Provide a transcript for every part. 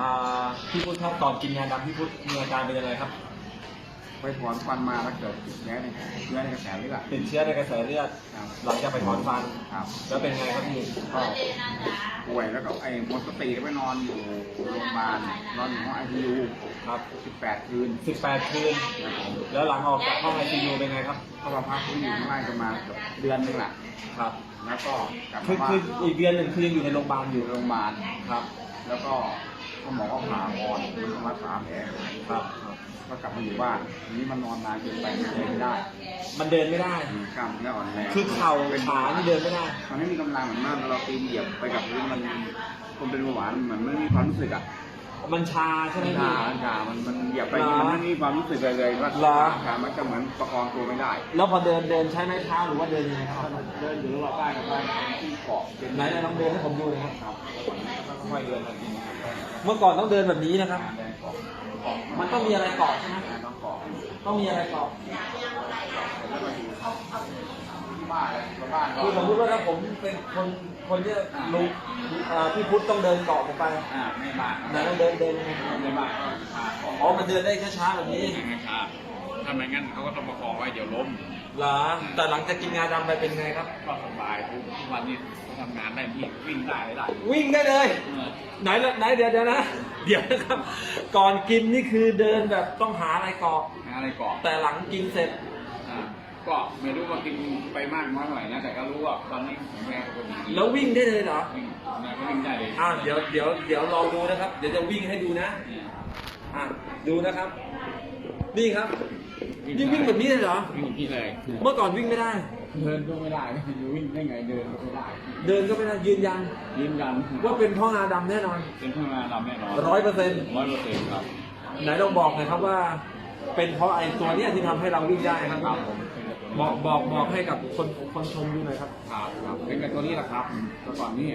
อ่าพี่พุทธครับก่อนกินงาดำพี่พุทธมีอาการเป็นยังไงครับ ไปถอนฟันมาแล้วเกิดติดเชื้อในเชื้อในกระแสเลือดติดเชื้อในกระแสเลือดครับหลังจากไปถอนฟันครับแล้วเป็นไงครับพี่ก็ป่วยแล้วก็ไอ้หมดสติไปนอนอยู่โรงพยาบาลนอนอยู่ห้องไอซียูครับ18 คืน18 คืน แล้วหลังออกจากห้องไอซียูเป็นไงครับก็มาพักฟื้นอยู่ข้างล่างประมาณเกือบเดือนนึงแหละครับ แล้วก็กลับคือมาบ้าคือนอีกเดือนหนึ่งคือยังอยู่ในโรงพยาบาลออยู่ยู่โรงพยาบาลครับ แล้วก็ หมอก็ผ่าอ่อนมันมาสามแผลครับครับก็กลับมาอยู่บ้านทีนี้มันนอนนานเกินไปมันเดินไม่ได้มันเดินไม่ได้ มีกล้ามเนื้ออ่อนแรงคือเข่าขานี่เดินไม่ได้ มันไม่มีกำลังเหมือนมากเราตีนเหยียบไปกับพื้นมันคนเป็นเบาหวานเหมือนไม่มีความรู้สึกอะมันชาใช่ไหมมันพี่ ชามันชามันมันเหยียบไปเหรอมันไม่มีความรู้สึกเลยเลยว่าเหรอ ขามันจะเหมือนประคองตัวไม่ได้ แล้วพอเดินเดินใช้ไม้เท้าหรือว่าเดินยังไงครับเดินอยู่รอบบ้านกับบ้านที่เกาะเป็นไหนไหนลองเดินให้ผมดูหน่อยครับ ค่อยเดินแบบนี้เมื่อก่อนต้องเดินแบบนี้นะครับ มันต้องมีอะไรเกาะใช่ไหมต้องเกาะต้องมีอะไรเกาะคือสมมติว่าถ้าผมเป็นคนคนที่ลุงพี่พุทธต้องเดินเกาะผมไปไม่บานไหนต้องเดินเดินไม่บานก็พาเกาะอ๋อมันเดินได้ช้าๆแบบนี้ ถ้าไม่งั้นเขาก็ต้องประคองไว้เดี๋ยวล้มเหรอแต่หลังจากกินงาดำไปเป็นไงครับ ก็สบายทุกวันนี้ทำงานได้พี่วิ่งได้ได้ วิ่งได้เลย ไหนละไหนเดี๋ยวเดี๋ยวนะ เดี๋ยวนะครับ ก่อนกินนี่คือเดินแบบต้องหาอะไรเกาะงานอะไรเกาะแต่หลังกินเสร็จอ่าก็ไม่รู้ว่ากินไปมากน้อยเท่าไหร่นะแต่ก็รู้ว่าตอนนี้ผมแม่ก็ดีแล้ววิ่งได้เลยเหรอวิ่งแม่ก็วิ่งได้เลยอ่าเดี๋ยวเดี๋ยวเดี๋ยวลองดูนะครับ เดี๋ยวจะวิ่งให้ดูนะเนี่ยอะดูนะครับ นี่ครับ นี่วิ่งแบบนี้เลยเหรอ วิ่งที่เลย เมื่อก่อนวิ่งไม่ได้ เดินก็ไม่ได้อยู่วิ่งได้ไงเดินก็ไม่ได้ เดินก็ไม่ได้ยืนยันยืนยันว่าเป็นเพ่องาดำแน่นอน เป็นเพื่อนมาดำแน่นอนร้อยเปอร์เซ็นต์ร้อยเปอร์เซ็นต์ครับไหนลองบอกหน่อยครับว่า เป็นเพราะไอ้ตัวเนี้ยที่ทำให้เราวิ่งได้ครับครับผมบอกบอกบอกให้กับคนคนชมดูหน่อยครับ ครับครับเป็นกับตัวนี้แหละครับแต่ก่อนนี่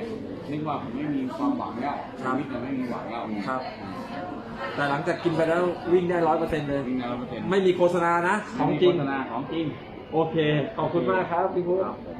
นึกว่าผมไม่มีความหวังแล้วครับชีวิตเราไม่มีหวังแล้วครับ แต่หลังจากกินไปแล้ววิ่งได้ร้อยเปอร์เซ็นต์เลย วิ่งได้ร้อยเปอร์เซ็นต์ไม่มีโฆษณานะ ของจริงโฆษณาของจริง โอเค ขอบคุณมากครับพี่พุทธครับผม